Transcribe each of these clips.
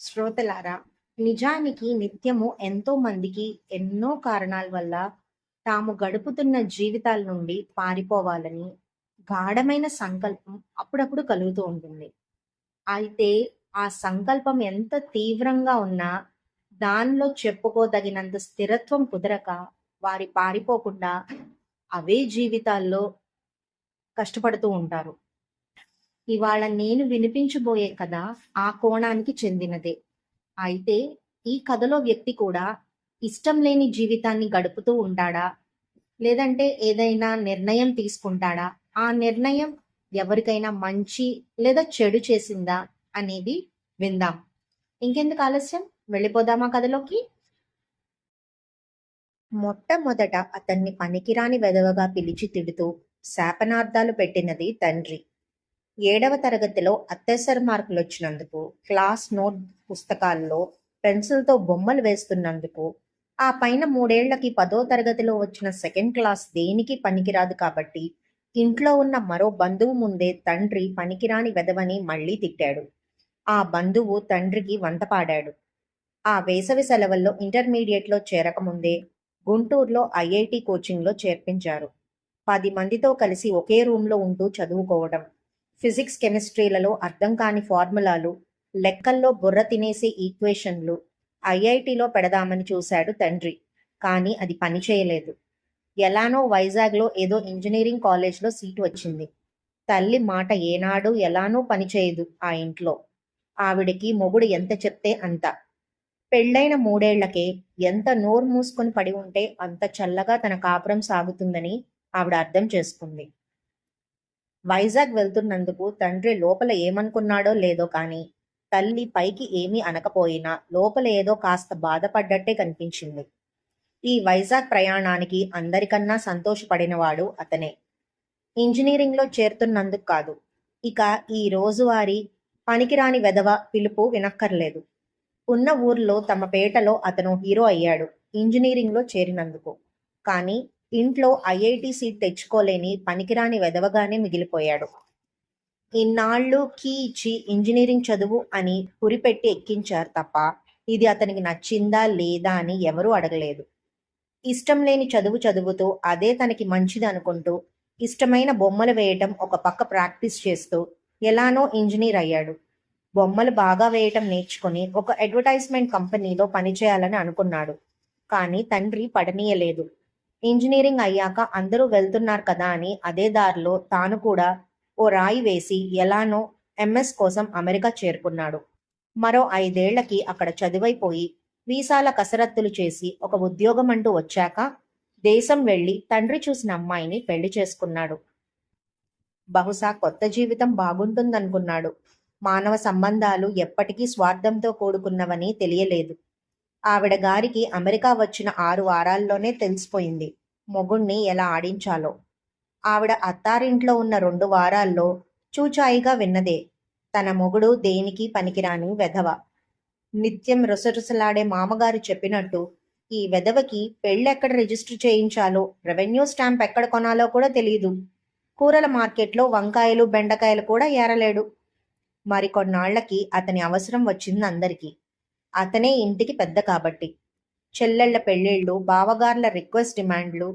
శ్రోతలారా నిజానికి నిత్యము ఎంతో మందికి ఎన్నో కారణాల వల్ల తాము గడుపుతున్న జీవితాల నుండి పారిపోవాలని గాఢమైన సంకల్పం అప్పుడప్పుడు కలుగుతూ ఉంటుంది. అయితే ఆ సంకల్పం ఎంత తీవ్రంగా ఉన్నా దానిలో చెప్పుకోదగినంత స్థిరత్వం కుదరక వారి పారిపోకుండా అవే జీవితాల్లో కష్టపడుతూ ఉంటారు. ఇవాళ నేను వినిపించబోయే కథ ఆ కోణానికి చెందినదే. అయితే ఈ కథలో వ్యక్తి కూడా ఇష్టం లేని జీవితాన్ని గడుపుతూ ఉంటాడా? లేదంటే ఏదైనా నిర్ణయం తీసుకుంటాడా? ఆ నిర్ణయం ఎవరికైనా మంచి లేదా చెడు చేసిందా అనేది విందాం. ఇంకెందుకు ఆలస్యం? వెళ్ళిపోదామా కథలోకి? మొట్టమొదట అతన్ని పనికిరాని వెధవగా పిలిచి తిడుతూ శాపనార్థాలు పెట్టినది తండ్రి. ఏడవ తరగతిలో అత్యవసర మార్కులు వచ్చినందుకు క్లాస్ నోట్ పుస్తకాల్లో పెన్సిల్తో బొమ్మలు వేస్తున్నందుకు ఆ పైన మూడేళ్ళకి పదో తరగతిలో వచ్చిన సెకండ్ క్లాస్ దేనికి పనికిరాదు కాబట్టి ఇంట్లో ఉన్న మరో బంధువు ముందే తండ్రి పనికిరాని వెదవని మళ్ళీ తిట్టాడు. ఆ బంధువు తండ్రికి వంత పాడాడు. ఆ వేసవి సెలవుల్లో ఇంటర్మీడియట్లో చేరకముందే గుంటూరులో ఐఐటి కోచింగ్లో చేర్పించారు. పది మందితో కలిసి ఒకే రూమ్లో ఉంటూ చదువుకోవడం ఫిజిక్స్ కెమిస్ట్రీలలో అర్థం కాని ఫార్ములాలు లెక్కల్లో బుర్ర తినేసే ఈక్వేషన్లు ఐఐటిలో పెడదామని చూశాడు తండ్రి. కానీ అది పనిచేయలేదు ఎలానో వైజాగ్లో ఏదో ఇంజనీరింగ్ కాలేజ్లో సీటు వచ్చింది. తల్లి మాట ఏనాడు ఎలానూ పనిచేయదు ఆ ఇంట్లో. ఆవిడకి మొగుడు ఎంత చెప్తే అంత. పెళ్ళైన మూడేళ్ళకే ఎంత నోరు మూసుకొని పడి ఉంటే అంత చల్లగా తన కాపురం సాగుతుందని ఆవిడ అర్థం చేసుకుంది. వైజాగ్ వెళ్తున్నందుకు తండ్రి లోపల ఏమనుకున్నాడో లేదో కానీ తల్లి పైకి ఏమీ అనకపోయినా లోపల ఏదో కాస్త బాధపడ్డట్టే కనిపించింది. ఈ వైజాగ్ ప్రయాణానికి అందరికన్నా సంతోషపడినవాడు అతనే. ఇంజనీరింగ్లో చేరుతున్నందుకు కాదు. ఇక ఈ రోజువారీ పనికిరాని వెధవ పిలుపు వినక్కర్లేదు. ఉన్న ఊర్లో తమ పేటలో అతను హీరో అయ్యాడు. ఇంజనీరింగ్లో చేరినందుకు. కానీ ఇంట్లో ఐఐటి సీట్ తెచ్చుకోలేని పనికిరాని వెదవగానే మిగిలిపోయాడు. ఇన్నాళ్ళు కీ ఇచ్చి ఇంజనీరింగ్ చదువు అని పురిపెట్టి ఎక్కించారు తప్ప ఇది అతనికి నచ్చిందా లేదా అని ఎవరూ అడగలేదు. ఇష్టం లేని చదువు చదువుతూ అదే తనకి మంచిది అనుకుంటూ ఇష్టమైన బొమ్మలు వేయటం ఒక పక్క ప్రాక్టీస్ చేస్తూ ఎలానో ఇంజనీర్ అయ్యాడు. బొమ్మలు బాగా వేయటం నేర్చుకుని ఒక అడ్వర్టైజ్మెంట్ కంపెనీలో పనిచేయాలని అనుకున్నాడు. కానీ తండ్రి పడనీయలేదు. ఇంజనీరింగ్ అయ్యాక అందరూ వెళ్తున్నారు కదా అని అదే దారిలో తాను కూడా ఓ రాయి వేసి ఎలానో ఎంఎస్ కోసం అమెరికా చేరుకున్నాడు. మరో ఐదేళ్ళకి అక్కడ చదువైపోయి వీసాల కసరత్తులు చేసి ఒక ఉద్యోగం అంటూ వచ్చాక దేశం వెళ్ళి తండ్రి చూసిన అమ్మాయిని పెళ్ళి చేసుకున్నాడు. బహుశా కొత్త జీవితం బాగుంటుందనుకున్నాడు. మానవ సంబంధాలు ఎప్పటికీ స్వార్థంతో కూడుకున్నవని తెలియలేదు. ఆవిడ గారికి అమెరికా వచ్చిన ఆరు వారాల్లోనే తెలిసిపోయింది. మొగుణ్ణి ఎలా ఆడించాలో. ఆవిడ అత్తారింట్లో ఉన్న రెండు వారాల్లో చూచాయిగా విన్నదే. తన మొగుడు దేనికి పనికిరాని వెధవ. నిత్యం రుసరుసలాడే మామగారు చెప్పినట్టు ఈ వెధవకి పెళ్ళెక్కడ రిజిస్టర్ చేయించాలో రెవెన్యూ స్టాంప్ ఎక్కడ కొనాలో కూడా తెలియదు కూరల మార్కెట్లో వంకాయలు బెండకాయలు కూడా ఏరలేడు. మరికొన్నాళ్ళకి అతని అవసరం వచ్చింది అందరికీ. అతనే ఇంటికి పెద్ద కాబట్టి. చెల్లెళ్ళ పెళ్ళిళ్ళు బావగార్ల రిక్వెస్ట్ డిమాండ్లు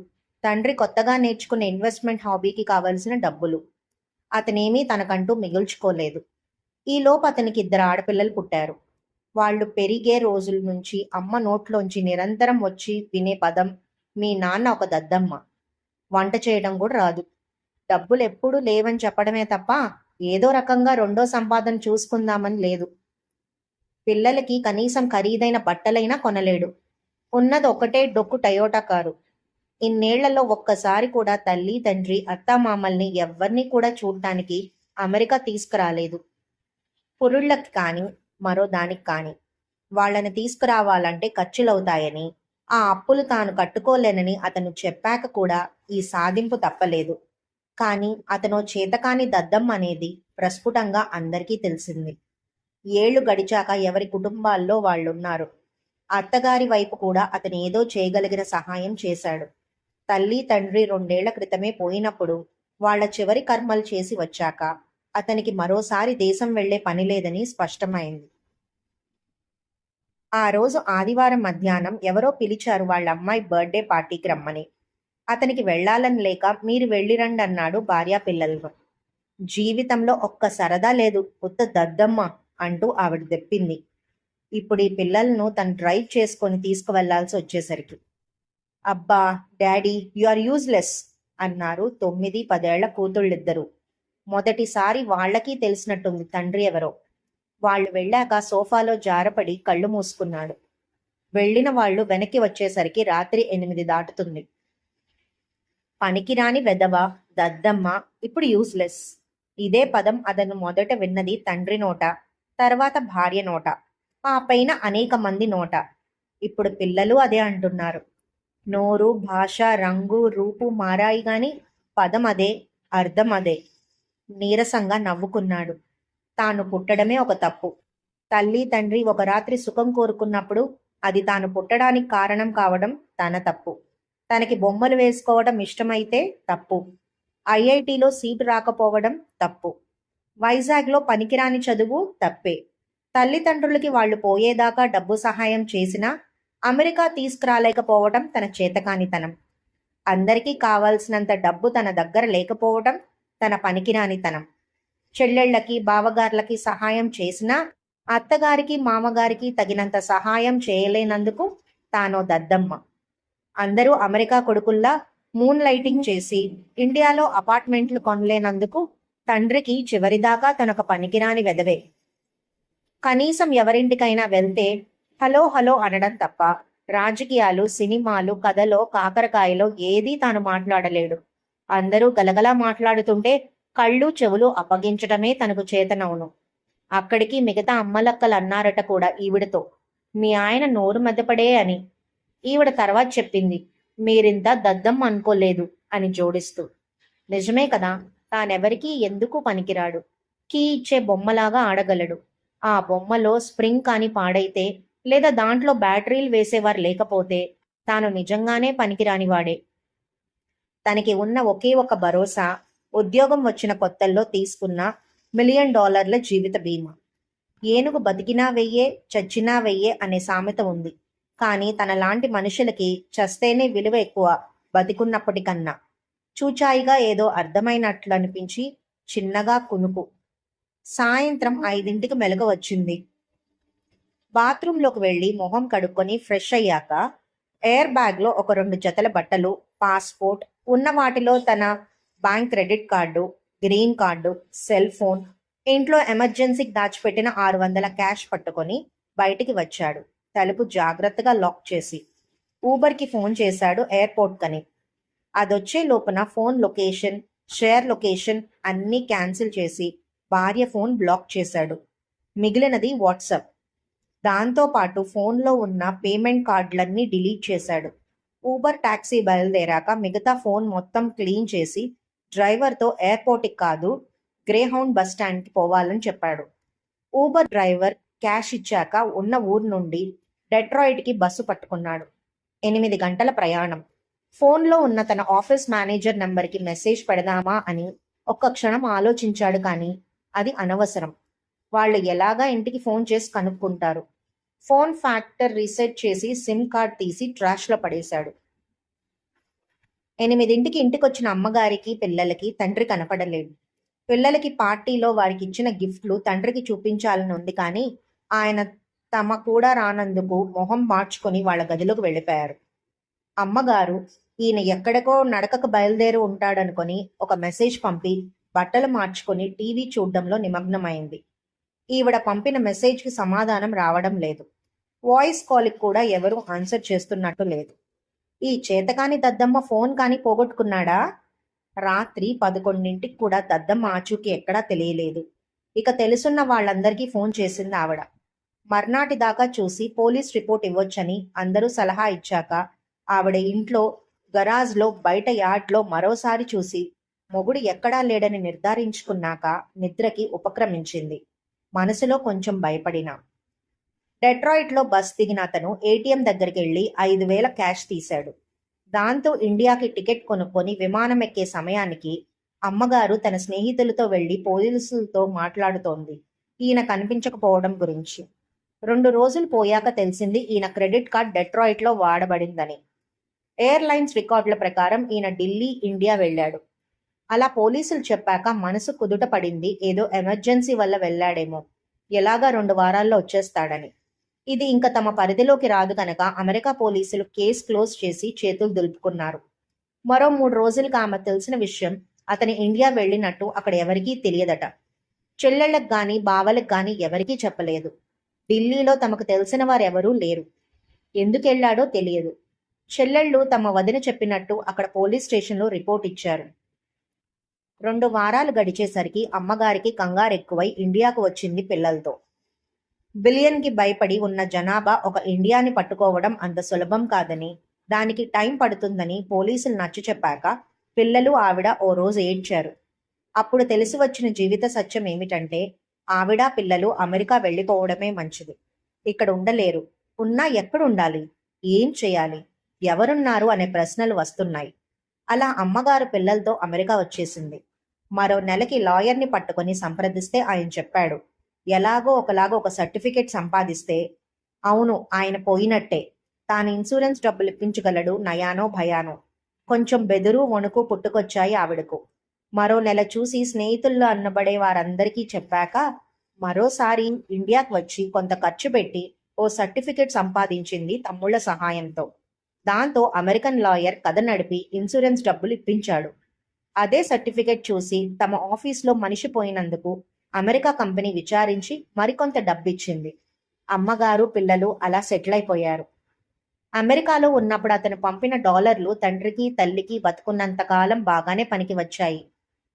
తండ్రి కొత్తగా నేర్చుకున్న ఇన్వెస్ట్మెంట్ హాబీకి కావలసిన డబ్బులు. అతనేమీ తనకంటూ మిగుల్చుకోలేదు. ఈలోపు అతనికి ఇద్దరు ఆడపిల్లలు పుట్టారు. వాళ్ళు పెరిగే రోజుల నుంచి అమ్మ నోట్లోంచి నిరంతరం వచ్చి వినే పదం మీ నాన్న ఒక దద్దమ్మ. వంట చేయడం కూడా రాదు. డబ్బులు ఎప్పుడూ లేవని చెప్పడమే తప్ప ఏదో రకంగా రెండో సంపాదన చూసుకుందామని లేదు. పిల్లలకి కనీసం ఖరీదైన బట్టలైనా కొనలేడు. ఉన్నది ఒకటే డొక్కు టయోటా కారు. ఇన్నేళ్ళలో ఒక్కసారి కూడా తల్లి తండ్రి అత్తామామల్ని ఎవ్వరినీ కూడా చూడటానికి అమెరికా తీసుకురాలేదు. పురుళ్ళకి కానీ మరో దానికి కానీ వాళ్ళని తీసుకురావాలంటే ఖర్చులవుతాయని ఆ అప్పులు తాను కట్టుకోలేనని అతను చెప్పాక కూడా ఈ సాధింపు తప్పలేదు. కానీ అతను చేతకాని దద్దం అనేది ప్రస్ఫుటంగా అందరికీ తెలిసింది. ఏళ్ళు గడిచాక ఎవరి కుటుంబాల్లో వాళ్ళున్నారు. అత్తగారి వైపు కూడా అతను ఏదో చేయగలిగిన సహాయం చేశాడు. తల్లి తండ్రి రెండేళ్ళ క్రితమే పోయినప్పుడు వాళ్ళ చివరి కర్మలు చేసి వచ్చాక అతనికి మరోసారి దేశం వెళ్ళే పని లేదని స్పష్టమైంది. ఆ రోజు ఆదివారం మధ్యాహ్నం ఎవరో పిలిచారు వాళ్ళ అమ్మాయి బర్త్డే పార్టీకి రమ్మని. అతనికి వెళ్ళాలని లేక మీరు వెళ్ళిరండి అన్నాడు భార్యా పిల్లలను జీవితంలో ఒక్క సరదా లేదు. కొత్త దద్దమ్మ. అంటూ ఆవిడ తెప్పింది ఇప్పుడు ఈ పిల్లలను తను డ్రైవ్ చేసుకొని తీసుకువెళ్ళాల్సి వచ్చేసరికి. అబ్బా డాడీ యు ఆర్ యూజ్లెస్ అన్నారు తొమ్మిది పదేళ్ళ కూతుళ్ళిద్దరూ. మొదటిసారి వాళ్ళకి తెలిసినట్టుంది తండ్రి ఎవరో. వాళ్ళు వెళ్ళాక సోఫాలో జారపడి కళ్ళు మూసుకున్నాడు. వెళ్ళిన వాళ్ళు వెనక్కి వచ్చేసరికి రాత్రి ఎనిమిది దాటుతుంది. పనికిరాని వెదవ దద్దమ్మ ఇప్పుడు యూజ్లెస్. ఇదే పదం అతను మొదట విన్నది తండ్రి నోట. తర్వాత భార్య నోట ఆ పైన అనేక మంది నోట. ఇప్పుడు పిల్లలు అదే అంటున్నారు. నోరు భాష రంగు రూపు మారాయి గాని పదం అదే అర్థం అదే. నీరసంగా నవ్వుకున్నాడు. తాను పుట్టడమే ఒక తప్పు. తల్లి తండ్రి ఒక రాత్రి సుఖం కోరుకున్నప్పుడు అది తాను పుట్టడానికి కారణం కావడం తన తప్పు. తనకి బొమ్మలు వేసుకోవడం ఇష్టమైతే తప్పు. ఐఐటిలో సీటు రాకపోవడం తప్పు. వైజాగ్లో పనికిరాని చదువు తప్పే. తల్లిదండ్రులకి వాళ్ళు పోయేదాకా డబ్బు సహాయం చేసినా అమెరికా తీసుకురాలేకపోవటం తన చేతకానితనం. అందరికీ కావాల్సినంత డబ్బు తన దగ్గర లేకపోవటం తన పనికిరానితనం. చెల్లెళ్ళకి బావగార్లకి సహాయం చేసినా అత్తగారికి మామగారికి తగినంత సహాయం చేయలేనందుకు తానో దద్దమ్మ. అందరూ అమెరికా కొడుకుల్లా మూన్ లైటింగ్ చేసి ఇండియాలో అపార్ట్మెంట్లు కొనలేనందుకు తండ్రికి చివరిదాకా తనొక పనికిరాని వెదవే. కనీసం ఎవరింటికైనా వెళ్తే హలో హలో అనడం తప్ప రాజకీయాలు సినిమాలు కథలో కాకరకాయలో ఏదీ తాను మాట్లాడలేడు. అందరూ గలగలా మాట్లాడుతుంటే కళ్ళు చెవులు అప్పగించటమే తనకు చేతనవును. అక్కడికి మిగతా అమ్మలక్కలు అన్నారట కూడా ఈవిడతో. మీ ఆయన నోరు మధ్యపడే అని. ఈవిడ తర్వాత చెప్పింది మీరింత దద్దం అనుకోలేదు అని జోడిస్తూ. నిజమే కదా తానెవరికీ ఎందుకు పనికిరాడు? కీ ఇచ్చే బొమ్మలాగా ఆడగలడు. ఆ బొమ్మలో స్ప్రింగ్ కాని పాడైతే లేదా దాంట్లో బ్యాటరీలు వేసేవారు లేకపోతే తాను నిజంగానే పనికిరానివాడే. తనకి ఉన్న ఒకే ఒక భరోసా ఉద్యోగం వచ్చిన కొత్తల్లో తీసుకున్న మిలియన్ డాలర్ల జీవిత బీమా. ఏనుగు బతికినా వెయ్యే చచ్చినా వెయ్యే అనే సామెత ఉంది. కానీ తనలాంటి మనుషులకి చస్తేనే విలువ ఎక్కువ బతికున్నప్పటికన్నా. చూచాయిగా ఏదో అర్థమైనట్లు అనిపించి చిన్నగా కునుకు. సాయంత్రం ఐదింటికి మెలక వచ్చింది. బాత్రూంలోకి వెళ్ళి మొహం కడుక్కొని ఫ్రెష్ అయ్యాక ఎయిర్ బ్యాగ్లో ఒక రెండు జతల బట్టలు పాస్పోర్ట్ ఉన్న వాటిలో తన bank credit card green card cell phone ఇంట్లో ఎమర్జెన్సీకి దాచిపెట్టిన ఆరు వందల క్యాష్ పట్టుకొని బయటికి వచ్చాడు. తలుపు జాగ్రత్తగా లాక్ చేసి. ఊబర్కి ఫోన్ చేశాడు ఎయిర్పోర్ట్ కని. అదొచ్చే లోపున ఫోన్ లొకేషన్ షేర్ లొకేషన్ అన్నీ క్యాన్సిల్ చేసి భార్య ఫోన్ బ్లాక్ చేశాడు. మిగిలినది వాట్సప్. దాంతోపాటు ఫోన్లో ఉన్న పేమెంట్ కార్డులన్నీ డిలీట్ చేశాడు. ఊబర్ టాక్సీ బయలుదేరాక మిగతా ఫోన్ మొత్తం క్లీన్ చేసి డ్రైవర్తో ఎయిర్పోర్ట్కి కాదు గ్రేహౌండ్ బస్ స్టాండ్కి పోవాలని చెప్పాడు. ఊబర్ డ్రైవర్ క్యాష్ ఇచ్చాక ఉన్న ఊరు నుండి డెట్రాయిడ్కి బస్సు పట్టుకున్నాడు. ఎనిమిది గంటల ప్రయాణం. ఫోన్లో ఉన్న తన ఆఫీస్ మేనేజర్ నెంబర్కి మెసేజ్ పెడదామా అని ఒక్క క్షణం ఆలోచించాడు కానీ అది అనవసరం. వాళ్ళు ఎలాగా ఇంటికి ఫోన్ చేసి కనుక్కుంటారు? ఫోన్ ఫ్యాక్టర్ రీసెట్ చేసి సిమ్ కార్డ్ తీసి ట్రాష్లో పడేశాడు. ఎనిమిదింటికి ఇంటికి వచ్చిన అమ్మగారికి పిల్లలకి తండ్రి కనపడలేడు పిల్లలకి పార్టీలో వారికి ఇచ్చిన గిఫ్ట్లు తండ్రికి చూపించాలని ఉంది కానీ ఆయన తమ కూడా రానందుకు మొహం మార్చుకొని వాళ్ళ గదిలోకి వెళ్ళిపోయారు. అమ్మగారు ఈయన ఎక్కడికో నడకకు బయలుదేరి ఉంటాడనుకొని ఒక మెసేజ్ పంపి బట్టలు మార్చుకొని టీవీ చూడడంలో నిమగ్నమైంది. ఈవిడ పంపిన మెసేజ్కి సమాధానం రావడం లేదు. వాయిస్ కాల్కి కూడా ఎవరూ ఆన్సర్ చేస్తున్నట్టు లేదు. ఈ చేతకాని దద్దమ్మ ఫోన్ కానీ పోగొట్టుకున్నాడా? రాత్రి పదకొండింటికి కూడా దద్దమ్మ ఆచూకి ఎక్కడా తెలియలేదు. ఇక తెలుసున్న వాళ్ళందరికీ ఫోన్ చేసింది ఆవిడ. మర్నాటి దాకా చూసి పోలీస్ రిపోర్ట్ ఇవ్వొచ్చని అందరూ సలహా ఇచ్చాక ఆవిడ ఇంట్లో గరాజ్లో బయట యార్డ్లో మరోసారి చూసి మొగుడు ఎక్కడా లేడని నిర్ధారించుకున్నాక నిద్రకి ఉపక్రమించింది. మనసులో కొంచెం భయపడిన. డెట్రాయిట్లో బస్ దిగిన అతను ఏటీఎం దగ్గరికి వెళ్ళి ఐదు వేల క్యాష్ తీశాడు. దాంతో ఇండియాకి టికెట్ కొనుక్కొని విమానం ఎక్కే సమయానికి అమ్మగారు తన స్నేహితులతో వెళ్ళి పోలీసులతో మాట్లాడుతోంది. ఈయన కనిపించకపోవడం గురించి. రెండు రోజులు పోయాక తెలిసింది ఈయన క్రెడిట్ కార్డ్ డెట్రాయిట్లో వాడబడిందని. ఎయిర్లైన్స్ రికార్డుల ప్రకారం ఈయన ఢిల్లీ ఇండియా వెళ్ళాడు. అలా పోలీసులు చెప్పాక మనసు కుదుట పడింది. ఏదో ఎమర్జెన్సీ వల్ల వెళ్ళాడేమో. ఎలాగా రెండు వారాల్లో వచ్చేస్తాడని. ఇది ఇంకా తమ పరిధిలోకి రాదు కనుక అమెరికా పోలీసులు కేసు క్లోజ్ చేసి చేతులు దులుపుకున్నారు. మరో మూడు రోజులకు ఆమె తెలిసిన విషయం అతని ఇండియా వెళ్ళినట్టు అక్కడ ఎవరికీ తెలియదట. చెల్లెళ్ళకు గాని బావలకు గాని ఎవరికీ చెప్పలేదు. ఢిల్లీలో తమకు తెలిసిన వారెవరూ లేరు. ఎందుకెళ్ళాడో తెలియదు. చెల్లెళ్ళు తమ వదిన చెప్పినట్టు అక్కడ పోలీస్ స్టేషన్లో రిపోర్ట్ ఇచ్చారు. రెండు వారాలు గడిచేసరికి అమ్మగారికి కంగారెక్కువై ఇండియాకు వచ్చింది పిల్లలతో. బిలియన్కి భయపడి ఉన్న జనాభా ఒక ఇండియాని పట్టుకోవడం అంత సులభం కాదని దానికి టైం పడుతుందని పోలీసులు నచ్చ చెప్పాక పిల్లలు ఆవిడ ఓ రోజు ఏడ్చారు. అప్పుడు తెలిసి వచ్చిన జీవిత సత్యం ఏమిటంటే ఆవిడ పిల్లలు అమెరికా వెళ్ళిపోవడమే మంచిది. ఇక్కడ ఉండలేరు. ఉన్నా ఎక్కడుండాలి? ఏం చేయాలి? ఎవరున్నారు అనే ప్రశ్నలు వస్తున్నాయి. అలా అమ్మగారు పిల్లలతో అమెరికా వచ్చేసింది. మరో నెలకి లాయర్ని పట్టుకొని సంప్రదిస్తే ఆయన చెప్పాడు ఎలాగో ఒకలాగో ఒక సర్టిఫికేట్ సంపాదిస్తే అవును ఆయన పోయినట్టే. తాను ఇన్సూరెన్స్ డబ్బులు ఇప్పించగలడు నయానో భయానో. కొంచెం బెదురు వణుకు పుట్టుకొచ్చాయి ఆవిడకు. మరో నెల చూసి స్నేహితుల్లో అన్నబడే వారందరికీ చెప్పాక మరోసారి ఇండియాకి వచ్చి కొంత ఖర్చు పెట్టి ఓ సర్టిఫికేట్ సంపాదించింది తమ్ముళ్ళ సహాయంతో. దాంతో అమెరికన్ లాయర్ కథ నడిపి ఇన్సూరెన్స్ డబ్బులు ఇప్పించాడు. అదే సర్టిఫికేట్ చూసి తమ ఆఫీస్లో మనిషి పోయినందుకు అమెరికా కంపెనీ విచారించి మరికొంత డబ్బిచ్చింది. అమ్మగారు పిల్లలు అలా సెటిల్ అయిపోయారు అమెరికాలో ఉన్నప్పుడు అతను పంపిన డాలర్లు తండ్రికి తల్లికి బతుకున్నంత కాలం బాగానే పనికి వచ్చాయి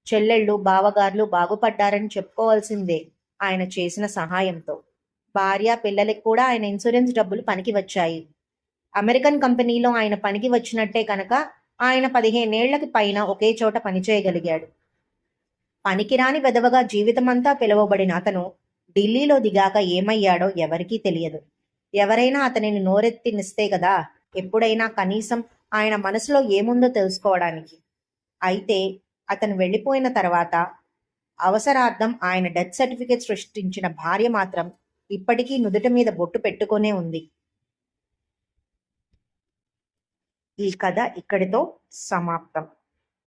చెల్లెళ్ళు బావగార్లు బాగుపడ్డారని చెప్పుకోవాల్సిందే ఆయన చేసిన సహాయంతో. భార్య పిల్లలకి కూడా ఆయన ఇన్సూరెన్స్ డబ్బులు పనికి వచ్చాయి అమెరికన్ కంపెనీలో ఆయన పనికి వచ్చినట్టే కనుక ఆయన పదిహేనేళ్ళకి పైన ఒకే చోట పనిచేయగలిగాడు పనికిరాని వెదవగా జీవితమంతా పిలువబడిన అతను ఢిల్లీలో దిగాక ఏమయ్యాడో ఎవరికీ తెలియదు. ఎవరైనా అతనిని నోరెత్తినిస్తే కదా ఎప్పుడైనా కనీసం ఆయన మనసులో ఏముందో తెలుసుకోవడానికి. అయితే అతను వెళ్ళిపోయిన తర్వాత అవసరార్థం ఆయన డెత్ సర్టిఫికేట్ సృష్టించిన భార్య మాత్రం ఇప్పటికీ నుదుట మీద బొట్టు పెట్టుకునే ఉంది. ఈ కథ ఇక్కడితో సమాప్తం.